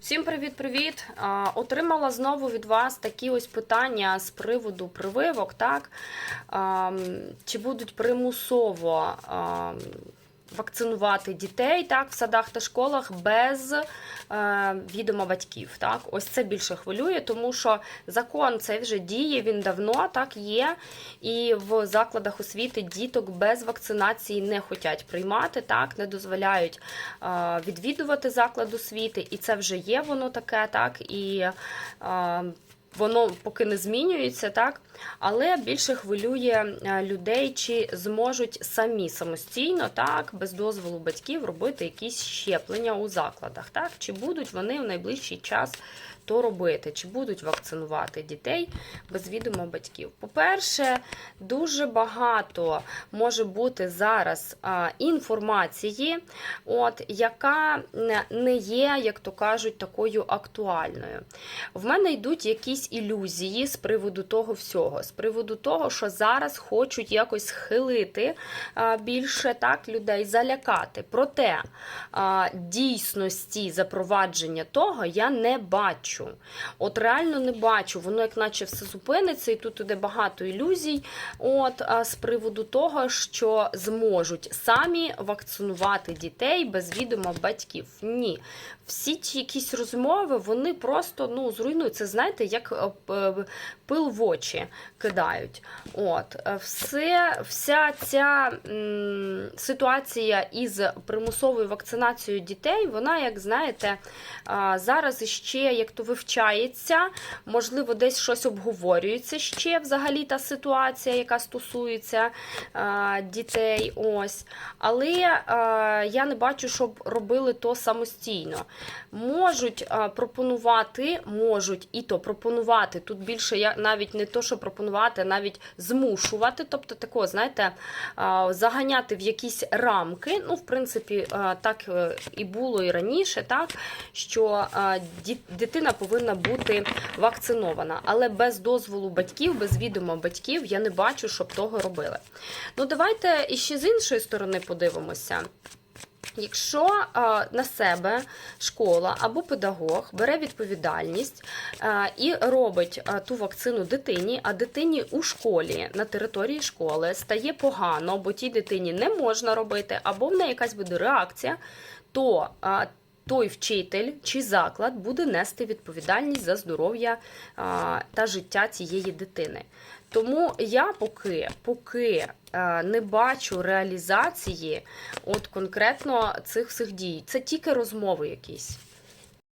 Всім привіт-привіт! Отримала знову від вас такі ось питання з приводу прививок, так? Чи будуть примусово вакцинувати дітей так, в садах та школах без е, відома батьків. Так? Ось це більше хвилює, тому що закон цей вже діє, він давно так є. І в закладах освіти діток без вакцинації не хочуть приймати, так, не дозволяють е, відвідувати заклад освіти, і це вже є воно таке, так, і е, воно поки не змінюється, так, але більше хвилює е, людей, чи зможуть самі самостійно, так, без дозволу батьків робити якісь щеплення у закладах, так, чи будуть вони в найближчий час то робити, чи будуть вакцинувати дітей без відома батьків. По-перше, дуже багато може бути зараз інформації, от, яка не є, як то кажуть, такою актуальною. В мене йдуть якісь ілюзії з приводу того всього, з приводу того, що зараз хочуть якось схилити а, більше так людей, залякати. Проте а, дійсності запровадження того я не бачу. От реально не бачу. Воно як наче все зупиниться, і тут іде багато ілюзій. От а, з приводу того, що зможуть самі вакцинувати дітей без відома батьків. Ні. Всі ті якісь розмови, вони просто ну, зруйнують. Це знаєте, як е, пил в очі кидають. От, е, все, вся ця ситуація із примусовою вакцинацією дітей, вона, як знаєте, зараз іще як то вивчається, можливо, десь щось обговорюється ще взагалі та ситуація, яка стосується дітей. Ось. Але а, я не бачу, щоб робили то самостійно. Можуть пропонувати, можуть і то пропонувати. Тут більше я навіть не то, що пропонувати, а навіть змушувати. Тобто, такого, знаєте, заганяти в якісь рамки. Ну, в принципі, так е, і було і раніше, так що дитина повинна бути вакцинована, але без дозволу батьків, без відома батьків, я не бачу, щоб того робили. Ну, давайте іще з іншої сторони подивимося. Якщо а, на себе школа або педагог бере відповідальність а, і робить а, ту вакцину дитині, а дитині у школі на території школи стає погано, бо тій дитині не можна робити, або в неї якась буде реакція, то той вчитель чи заклад буде нести відповідальність за здоров'я та життя цієї дитини. Тому я поки, поки е, не бачу реалізації от конкретно цих всіх дій. Це тільки розмови якісь.